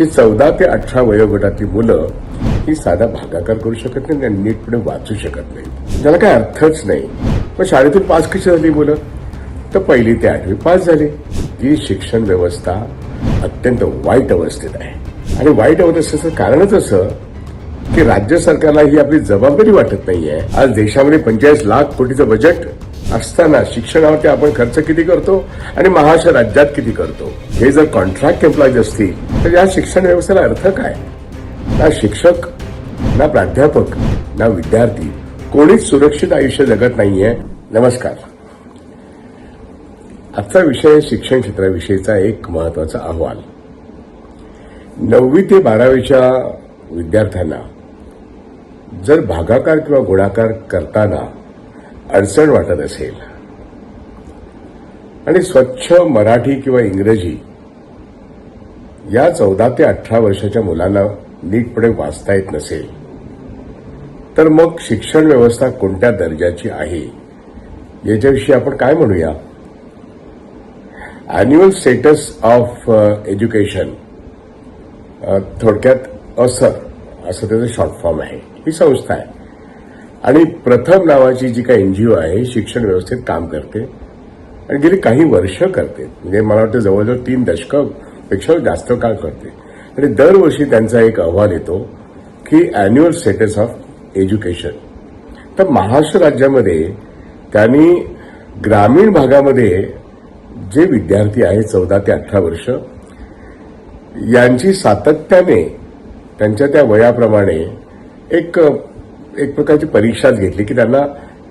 की चौदा ते अठरा वयोगटातली मुलं ही साधा भागाकार करू शकत नाही आणि नीटपणे वाचू शकत नाही त्याला काय अर्थच नाही. मग शाळेतून पास कशी झाली मुलं? तर पहिली ते आठवी पास झाली. ही शिक्षण व्यवस्था अत्यंत वाईट अवस्थेत आहे. आणि वाईट अवस्थेचं कारणच असं की राज्य सरकारला ही आपली जबाबदारी वाटत नाहीये. आज देशामध्ये पंचेचाळीस लाख कोटीचं बजेट असताना शिक्षणावरती आपण खर्च किती करतो आणि महाराष्ट्र राज्यात किती करतो? हे जर कॉन्ट्रॅक्ट एम्प्लॉईज असतील तर या शिक्षण व्यवस्थेला अर्थ काय? ना शिक्षक ना प्राध्यापक ना विद्यार्थी. कोणीच सुरक्षित आयुष्य जगत नाहीये. नमस्कार. आजचा विषय शिक्षण क्षेत्राविषयीचा एक महत्त्वाचा अहवाल. नववी ते बारावीच्या विद्यार्थ्यांना जर भागाकार किंवा गुणाकार करताना अडचण वाटत असेल आणि स्वच्छ मराठी किंवा इंग्रजी या चौदा ते अठरा वर्षाच्या मुलांना नीटपणे वाचता येत नसेल. तर मग शिक्षण व्यवस्था कोणत्या दर्जाची आहे? याच्याविषयी आपण काय म्हणूया? अॅन्युअल स्टेटस ऑफ एज्युकेशन थोडक्यात असर असं त्याचं शॉर्ट फॉर्म आहे. ही संस्था आहे. आणि प्रथम नावाची जी काही एनजीओ आहे शिक्षण व्यवस्थेत काम करते. आणि गेली काही वर्ष करते. म्हणजे मला वाटतं जवळजवळ तीन पेक्षा जास्त काळ करते. आणि दरवर्षी त्यांचा एक अहवाल येतो की अॅन्युअल स्टेटस ऑफ एज्युकेशन तर महाराष्ट्र राज्यामध्ये त्यांनी ग्रामीण भागामध्ये जे विद्यार्थी आहेत चौदा ते अठरा वर्ष यांची सातत्याने त्यांच्या त्या वयाप्रमाणे एक एक प्रकारची परीक्षाच घेतली की त्यांना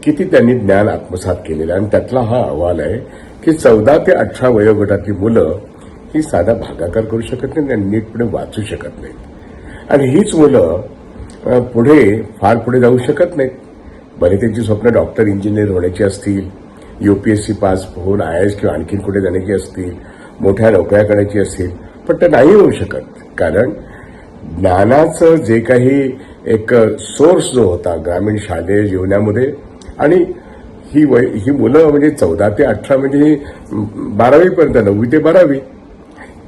किती त्यांनी ज्ञान आत्मसात केलेलं आहे. आणि त्यातला हा अहवाल आहे की चौदा ते अठरा वयोगटातली मुलं ही साधा भागाकार करू शकत नाही आणि नीटपणे वाचू शकत नाहीत आणि हीच मुलं पुढे फार पुढे जाऊ शकत नाहीत. बरे त्यांची स्वप्न डॉक्टर इंजिनियर होण्याची असतील युपीएससी पास होऊन आय एस किंवा आणखीन कुठे जाण्याची असतील मोठ्या नोकऱ्या करायची असतील पण ते नाही होऊ शकत. कारण ज्ञानाचं जे काही एक सोर्स जो होता ग्रामीण शालेय जीवनामध्ये आणि ही वय ही मुलं म्हणजे चौदा ते अठरा म्हणजे ही बारावीपर्यंत नववी ते बारावी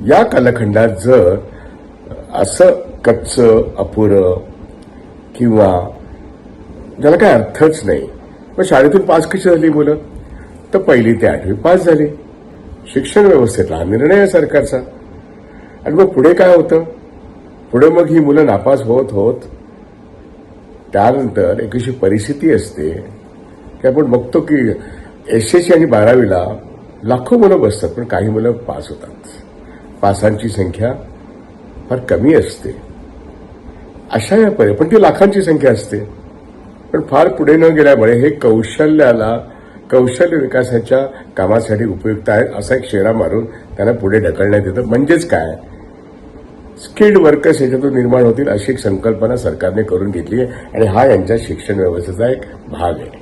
या कालखंडात जर असं कच्चं अपुरं किंवा ज्याला काय अर्थच नाही मग शाळेतून पास कशी झाली मुलं? तर पहिली ते आठवी पास झाली. शिक्षण व्यवस्थेतला निर्णय आहे सरकारचा. आणि मग पुढे काय होतं? पुढे मग ही मुलं नापास होत होत. त्यानंतर एक अशी परिस्थिती असते की आपण बघतो की एस एस सी आणि बारावीला लाखो मुलं बसतात पण काही मुलं पास होतात. पासांची संख्या फार कमी असते. अशा या पर्याय पण ती लाखांची संख्या असते. पण फार पुढे न गेल्यामुळे हे कौशल्याला कौशल्य विकासाच्या कामासाठी उपयुक्त आहे असा एक शेरा मारून त्यांना पुढे ढकलण्यात येतं. म्हणजेच काय? स्किल्ड वर्कर्स याच्यातून निर्माण होतील अशी एक संकल्पना सरकारने करून घेतली आहे आणि हा यांच्या शिक्षण व्यवस्थेचा एक भाग आहे.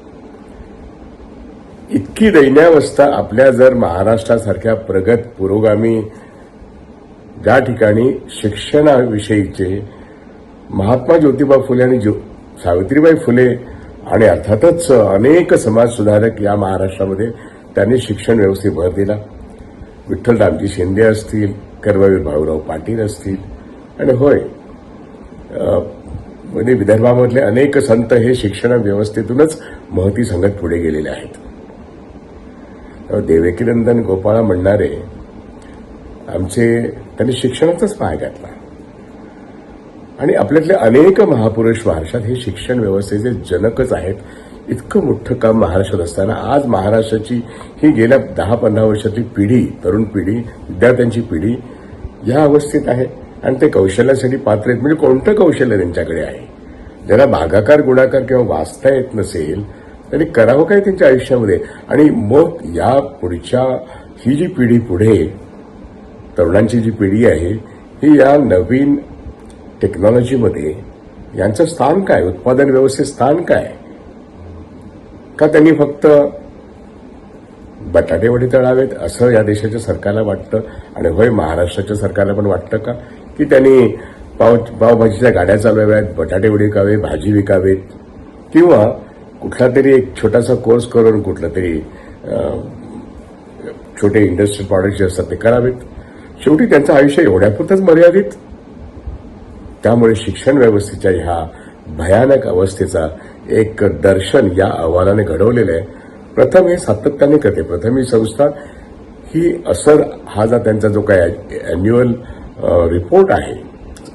इतकी दैन्यावस्था आपल्या जर महाराष्ट्रासारख्या प्रगत पुरोगामी ज्या ठिकाणी शिक्षणाविषयीचे महात्मा ज्योतिबा फुले आणि ज्यो सावित्रीबाई फुले आणि अर्थातच अनेक समाज सुधारक या महाराष्ट्रामध्ये त्यांनी शिक्षण व्यवस्थेत भर दिला. विठ्ठल रामजी शिंदे असतील कर्मवीर भाऊराव पाटील असतील आणि होय म्हणजे विदर्भामधले अनेक संत हे शिक्षण व्यवस्थेतूनच महती सांगत पुढे गेलेले आहेत. देवेकीनंदन देवकीनंदन गोपाळा म्हणणारे आमचे त्यांनी शिक्षणाचाच पाय घातला. आणि आपल्यातले अनेक महापुरुष महाराष्ट्रात हे शिक्षण व्यवस्थेचे जनकच आहेत. इतकं मोठं काम महाराष्ट्रात असताना आज महाराष्ट्राची ही गेल्या दहा पंधरा वर्षातली पिढी तरुण पिढी विद्यार्थ्यांची पिढी या अवस्थेत आहे. आणि ते कौशल्यासाठी पात्र आहेत. म्हणजे कोणतं कौशल्य त्यांच्याकडे आहे? ज्याला भागाकार गुणाकार किंवा वाचता येत नसेल तरी करावं काय त्यांच्या आयुष्यामध्ये? आणि मग या पुढच्या ही जी पिढी पुढे तरुणांची जी पिढी आहे ही या नवीन टेक्नॉलॉजीमध्ये यांचं स्थान काय? उत्पादन व्यवस्थेत स्थान काय? का त्यांनी फक्त बटाटेवडी तळावेत असं या देशाच्या सरकारला वाटतं? आणि होय महाराष्ट्राच्या सरकारला पण वाटतं का? की त्यांनी पाव पावभाजीच्या गाड्या चालवाव्यात बटाटे विकावे भाजी विकावेत? किंवा कुठला तरी एक छोटासा कोर्स करून कुठला तरी छोटे इंडस्ट्रियल प्रॉडक्ट जे असतात ते करावेत? शेवटी त्यांचं आयुष्य एवढ्यापुरतंच मर्यादित? त्यामुळे शिक्षण व्यवस्थेच्या ह्या भयानक अवस्थेचा एक दर्शन या अहवालाने घडवलेलं आहे. प्रथम हे सातत्याने करते. प्रथम ही संस्था ही असर हा जा त्यांचा जो काय अॅन्युअल रिपोर्ट आहे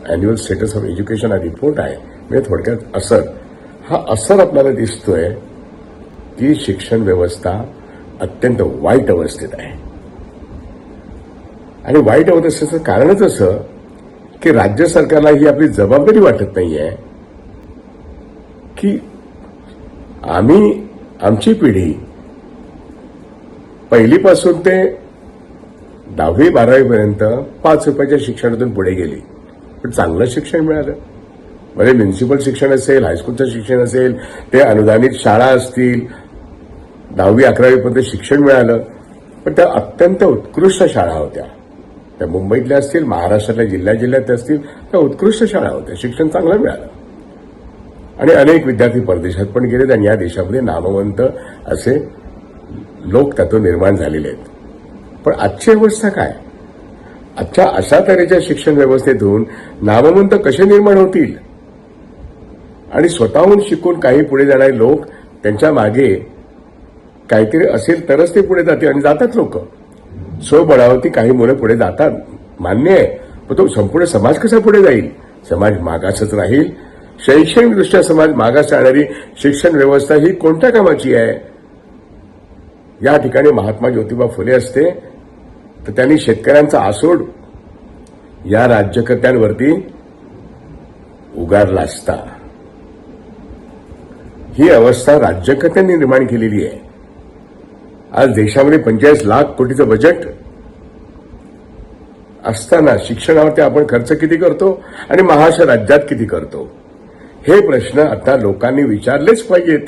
अॅन्युअल स्टेटस ऑफ एज्युकेशन हा रिपोर्ट आहे म्हणजे थोडक्यात असर. हा असर आपल्याला दिसतोय की शिक्षण व्यवस्था अत्यंत वाईट अवस्थेत आहे. आणि वाईट अवस्थेचं कारणच असं की राज्य सरकारला ही आपली जबाबदारी वाटत नाहीये की आम्ही आमची पिढी पहिलीपासून ते दहावी बारावीपर्यंत पाच रुपयाच्या शिक्षणातून पुढे गेली. पण चांगलं शिक्षण मिळालं. म्हणजे म्युन्सिपल शिक्षण असेल हायस्कूलचं शिक्षण असेल ते अनुदानित शाळा असतील दहावी अकरावीपर्यंत शिक्षण मिळालं. पण त्या अत्यंत उत्कृष्ट शाळा होत्या. त्या मुंबईतल्या असतील महाराष्ट्रातल्या जिल्ह्या जिल्ह्यात असतील त्या उत्कृष्ट शाळा होत्या. शिक्षण चांगलं मिळालं. आणि अनेक विद्यार्थी परदेशात पण गेलेत आणि या देशामध्ये नामवंत असे लोक त्यातून निर्माण झालेले आहेत. पण आजची अवस्था काय? आजच्या अशा तऱ्हेच्या शिक्षण व्यवस्थेतून नामवंत कसे निर्माण होतील? आणि स्वतःहून शिकून काही पुढे जाणारे लोक त्यांच्या मागे काहीतरी असेल तरच ते पुढे जातील आणि जातात लोक. स्वबळावरती काही मुलं पुढे जातात. मान्य आहे. पण तो संपूर्ण समाज कसा पुढे जाईल? समाज मागासच राहील. शैक्षणिकदृष्ट्या समाज मागास राहणारी शिक्षण व्यवस्था ही कोणत्या कामाची आहे? या ठिकाणी महात्मा ज्योतिबा फुले असते. तर त्यांनी शेतकऱ्यांचा आसोड या राज्यकर्त्यांवरती उगारला असता. ही अवस्था राज्यकर्त्यांनी निर्माण केलेली आहे. आज देशामध्ये पंचेचाळीस लाख कोटीचं बजेट असताना शिक्षणावरती आपण खर्च किती करतो आणि महाराष्ट्र राज्यात किती करतो? हे प्रश्न आता लोकांनी विचारलेच पाहिजेत.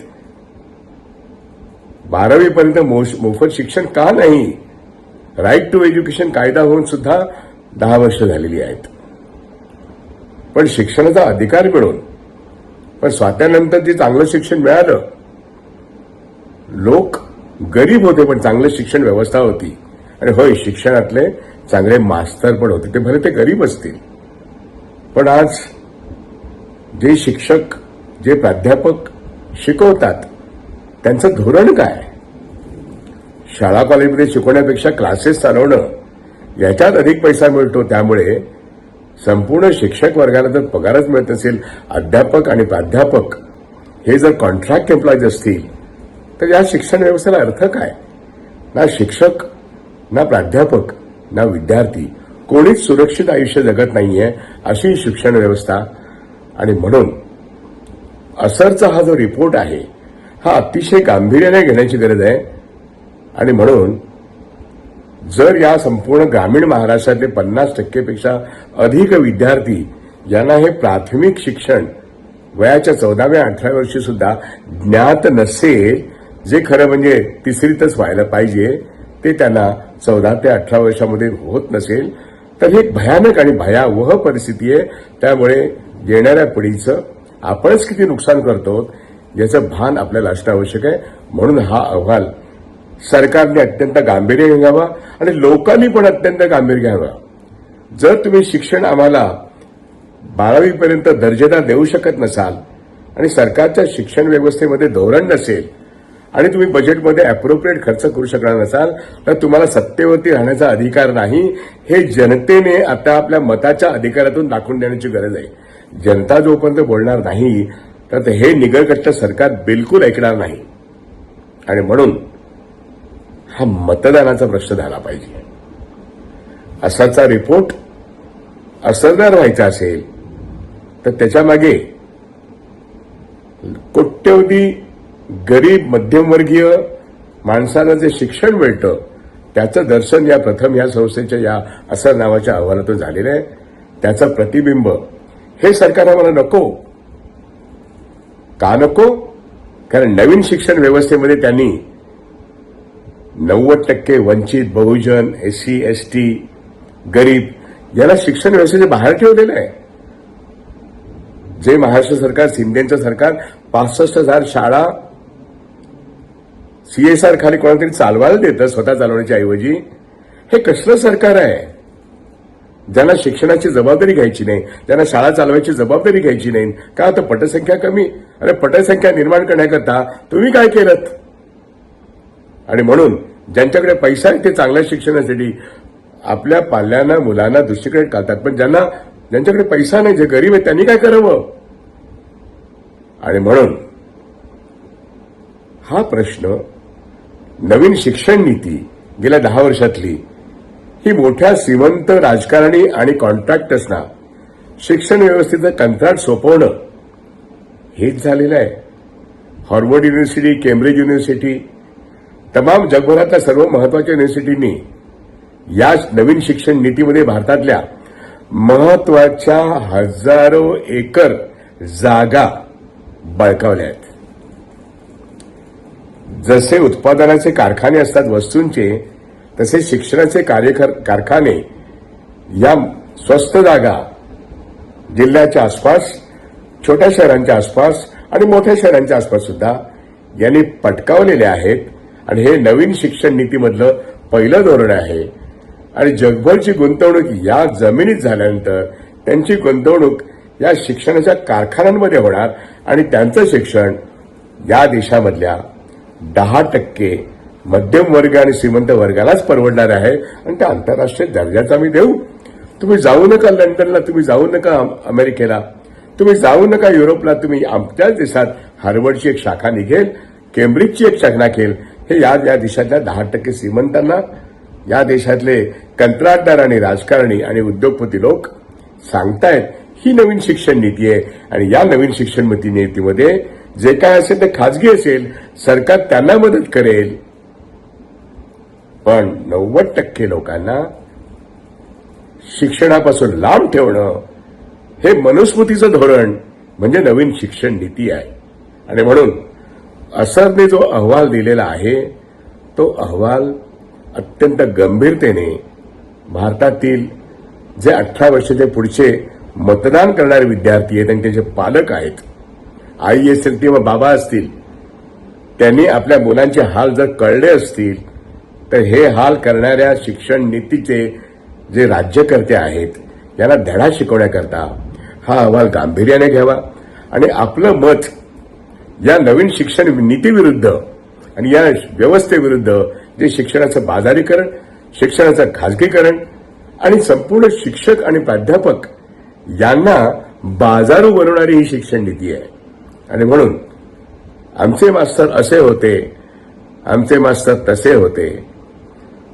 बारावीपर्यंत मोफत शिक्षण का नाही? राईट टू एज्युकेशन कायदा होऊन सुद्धा दहा वर्ष झालेली आहेत. पण शिक्षणाचा अधिकार मिळून पण स्वातंत्र्यानंतर जे चांगलं शिक्षण मिळालं लोक गरीब होते पण चांगलं शिक्षण व्यवस्था होती. आणि होय शिक्षणातले चांगले मास्तर पण होते. ते भले ते गरीब असतील. पण आज जे शिक्षक जे प्राध्यापक शिकवतात त्यांचं धोरण काय? शाळा कॉलेजमध्ये शिकवण्यापेक्षा क्लासेस चालवणं याच्यात अधिक पैसा मिळतो. त्यामुळे संपूर्ण शिक्षक वर्गाला जर पगारच मिळत असेल अध्यापक आणि प्राध्यापक हे जर कॉन्ट्रॅक्ट एम्प्लॉईज असतील तर या शिक्षण व्यवस्थेला अर्थ काय? ना शिक्षक ना प्राध्यापक ना विद्यार्थी. कोणीच सुरक्षित आयुष्य जगत नाहीये अशी शिक्षण व्यवस्था. आणि म्हणून असरचा हा जो रिपोर्ट आहे हा अतिशय गांभीर्याने घेण्याची गरज आहे. आणि म्हणून जर या संपूर्ण ग्रामीण महाराष्ट्रातले पन्नास टक्केपेक्षा अधिक विद्यार्थी यांना हे प्राथमिक शिक्षण वयाच्या चौदाव्या अठराव्या वर्षी सुद्धा ज्ञात नसेल जे खरं म्हणजे तिसरीतच व्हायला पाहिजे ते त्यांना चौदा ते अठरा वर्षामध्ये होत नसेल तर ही एक भयानक आणि भयावह परिस्थिती आहे. त्यामुळे येणाऱ्या पिढीचं आपणच किती नुकसान करतो याचं भान आपल्याला असणं आवश्यक आहे. म्हणून हा अहवाल सरकारने अत्यंत गांभीर्य घ्यावा आणि लोकांनी पण अत्यंत गांभीर्य घ्यावा. जर तुम्ही शिक्षण आम्हाला बारावीपर्यंत दर्जेदार देऊ शकत नसाल आणि सरकारच्या शिक्षण व्यवस्थेमध्ये धोरण नसेल आणि तुम्ही बजेटमध्ये अप्रोप्रिएट खर्च करू शकणार नसाल तर तुम्हाला सत्तेवरती राहण्याचा अधिकार नाही. हे जनतेने आता आपल्या मताच्या अधिकारातून दाखवून देण्याची गरज आहे. जनता जोपर्यंत बोलणार नाही तर हे निगळकट्ट सरकार बिलकुल ऐकणार नाही. आणि म्हणून हा मतदानाचा प्रश्न झाला पाहिजे. असाचा रिपोर्ट असरदार व्हायचा असेल तर त्याच्यामागे कोट्यवधी गरीब मध्यमवर्गीय माणसाला जे शिक्षण मिळतं त्याचं दर्शन या प्रथम या संस्थेच्या या असर नावाच्या अहवालातून झालेलं आहे. त्याचं प्रतिबिंब हे सरकार आम्हाला नको. का नको? कारण नवीन शिक्षण व्यवस्थेमध्ये त्यांनी नव्वद टक्के वंचित बहुजन एससी एसटी गरीब याला शिक्षण व्यवस्थेचे बाहेर ठेवलेलं आहे. जे महाराष्ट्र सरकार शिंदेचं सरकार पासष्ट हजार शाळा सीएसआर खाली कोणातरी चालवायला देतं स्वतः चालवण्याच्या ऐवजी. हे कसलं सरकार आहे? ज्यांना शिक्षणाची जबाबदारी घ्यायची नाही ज्यांना शाळा चालवायची जबाबदारी घ्यायची नाही का तर पटसंख्या कमी? अरे पटसंख्या निर्माण करण्याकरता तुम्ही काय केलं आणि म्हणून ज्यांच्याकडे पैसा आहे ते चांगल्या शिक्षणासाठी आपल्या पाल्यांना मुलांना दुसरीकडे काढतात पण ज्यांना ज्यांच्याकडे पैसा नाही जे गरीब आहे त्यांनी काय करावं? आणि म्हणून हा प्रश्न नवीन शिक्षण नीती गेल्या दहा वर्षातली. ही मोठ्या श्रीमंत राजकारणी आणि कॉन्ट्रॅक्टर्सना शिक्षण व्यवस्थेचं कंत्राट सोपवणं हेच झालेलं आहे. हॉर्वर्ड युनिव्हर्सिटी केम्ब्रिज युनिव्हर्सिटी तमाम जगभरातल्या सर्व महत्त्वाच्या युनिव्हर्सिटींनी या नवीन शिक्षण नीतीमध्ये भारतातल्या महत्त्वाच्या हजारो एकर जागा बळकावल्या आहेत. जसे उत्पादनाचे कारखाने असतात वस्तूंचे तसे शिक्षणाचे कार्यकर कारखाने या स्वस्त जागा जिल्ह्याच्या आसपास छोट्या शहरांच्या आसपास आणि मोठ्या शहरांच्या आसपास सुद्धा यांनी पटकावलेले आहेत. आणि हे नवीन शिक्षण नीतीमधलं पहिलं धोरण आहे. आणि जगभरची गुंतवणूक या जमिनीत झाल्यानंतर त्यांची गुंतवणूक या शिक्षणाच्या कारखान्यांमध्ये होणार आणि त्यांचं शिक्षण या देशामधल्या दहा टक्के मध्यम वर्ग आणि श्रीमंत वर्गालाच परवडणार आहे. आणि त्या आंतरराष्ट्रीय दर्जाचा आम्ही देऊ. तुम्ही जाऊ नका लंडनला तुम्ही जाऊ नका अमेरिकेला. तुम्ही जाऊ नका युरोपला तुम्ही आमच्याच देशात हार्वर्डची एक शाखा निघेल केम्ब्रिजची एक शाखा निघेल. हे या या देशातल्या दहा टक्के श्रीमंतांना या देशातले कंत्राटदार आणि राजकारणी आणि उद्योगपती लोक सांगतायत ही नवीन शिक्षण नीती आहे. आणि या नवीन शिक्षण नीती- नीतीमध्ये जे काय असेल ते खाजगी असेल सरकार त्यांना मदत करेल. पण नव्वद टक्के लोकांना शिक्षणापासून लांब ठेवणं हे मनुस्मृतीचं धोरण म्हणजे नवीन शिक्षण नीती आहे. आणि म्हणून असरने जो अहवाल दिलेला आहे तो अहवाल अत्यंत गंभीरतेने भारतातील जे अठरा वर्षाचे पुढचे मतदान करणारे विद्यार्थी आहेत आणि त्यांचे पालक आहेत आई असेल किंवा बाबा असतील त्यांनी आपल्या मुलांचे हाल जर कळले असतील तर हे हाल करणाऱ्या शिक्षण नीतीचे जे राज्यकर्ते आहेत यांना धडा शिकवण्याकरता हा अहवाल गांभीर्याने घ्यावा. आणि आपलं मत या नवीन शिक्षण नीतीविरुद्ध आणि या व्यवस्थेविरुद्ध जे शिक्षणाचं बाजारीकरण शिक्षणाचं खाजगीकरण आणि संपूर्ण शिक्षक आणि प्राध्यापक यांना बाजारू बनवणारी ही शिक्षण नीती आहे. आणि म्हणून आमचे मास्तर असे होते आमचे मास्तर तसे होते.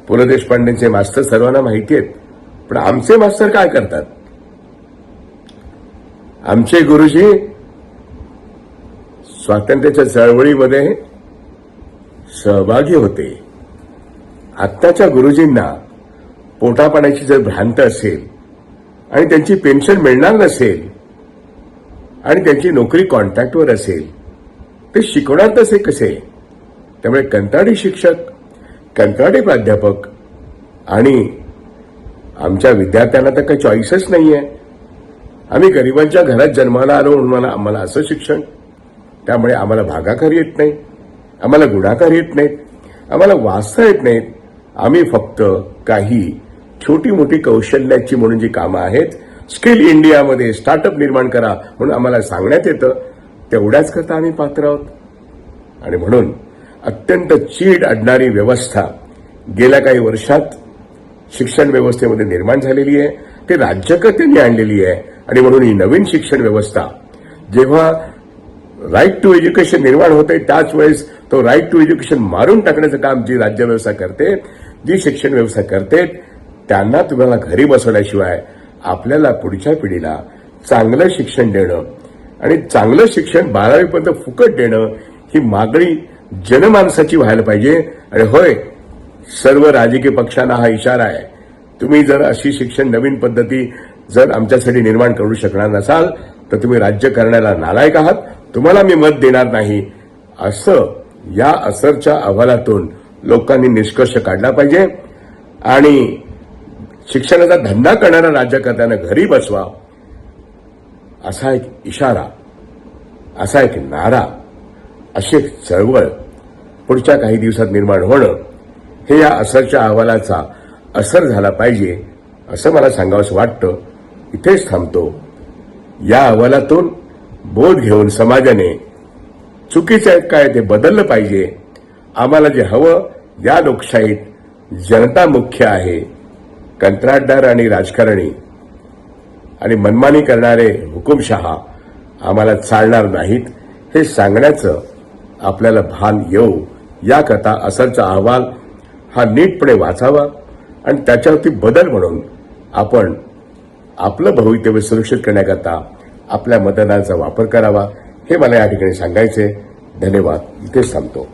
पु ल देशपांडेंचे मास्तर सर्वांना माहिती आहेत पण आमचे मास्तर काय करतात? आमचे गुरुजी स्वातंत्र्याच्या चळवळीमध्ये सहभागी होते. आत्ताच्या गुरुजींना पोटापाण्याची जर भ्रांत असेल आणि त्यांची पेन्शन मिळणार नसेल आणि त्यांची नोकरी कॉन्ट्रॅक्टवर असेल. ते शिकवणार तसे कसे? त्यामुळे कंत्राटी शिक्षक कंत्राटी प्राध्यापक आणि आमच्या विद्यार्थ्यांना तर काही चॉईसच नाहीये. आम्ही गरिबांच्या घरात जन्माला आलो म्हणून मला आम्हाला असं शिक्षण. त्यामुळे आम्हाला भागाकार येत नाही आम्हाला गुणाकार येत नाहीत. आम्हाला वाचता येत नाहीत. आम्ही फक्त काही छोटी मोठी कौशल्याची म्हणून जी कामं आहेत स्किल इंडियामध्ये स्टार्टअप निर्माण करा म्हणून आम्हाला सांगण्यात येतं तेवढ्याच करता आम्ही पात्र आहोत. आणि म्हणून अत्यंत चीड अडणारी व्यवस्था गेल्या काही वर्षात शिक्षण व्यवस्थेमध्ये निर्माण झालेली आहे. ते राज्यकर्त्यांनी आणलेली आहे. आणि म्हणून ही नवीन शिक्षण व्यवस्था जेव्हा राईट टू एज्युकेशन निर्माण होते त्याच वेळेस तो राईट टू एज्युकेशन मारून टाकण्याचं काम जी राज्य व्यवस्था करते जी शिक्षण व्यवस्था करते त्यांना तुम्हाला घरी बसवल्याशिवाय आपल्याला पुढच्या पिढीला चांगलं शिक्षण देणं आणि चांगलं शिक्षण बारावीपर्यंत फुकट देणं ही मागणी जनमानसाची व्हायला पाहिजे. आणि होय सर्व राजकीय पक्षांना हा इशारा आहे. तुम्ही जर अशी शिक्षण नवीन पद्धती जर आमच्यासाठी निर्माण करू शकणार नसाल तर तुम्ही राज्य करण्याला नालायक आहात. तुम्हाला मी मत देणार नाही. असं या असरच्या अहवालातून लोकांनी निष्कर्ष काढला पाहिजे. आणि शिक्षणाचा धंदा करणाऱ्या राज्यकर्त्यांना घरी बसवा. असा एक इशारा असा एक नारा अशी एक चळवळ पुढच्या काही दिवसात निर्माण होणं हे या असरच्या अहवालाचा असर झाला पाहिजे असं मला सांगावंसं वाटतं. इथेच थांबतो. या अहवालातून बोध घेऊन समाजाने चुकीचं काय ते बदललं पाहिजे. आम्हाला जे हवं या लोकशाहीत जनता मुख्य आहे. कंत्राटदार आणि राजकारणी आणि मनमानी करणारे हुकुमशहा आम्हाला चालणार नाहीत हे सांगण्याचं आपल्याला भान येऊ याकरता असलचा अहवाल हा नीटपणे वाचावा आणि त्याच्यावरती बदल म्हणून आपण आपलं भवितव्य सुरक्षित करण्याकरता आपल्या मतदानाचा वापर करावा हे मला या ठिकाणी सांगायचे धन्यवाद. इथेच थांबतो.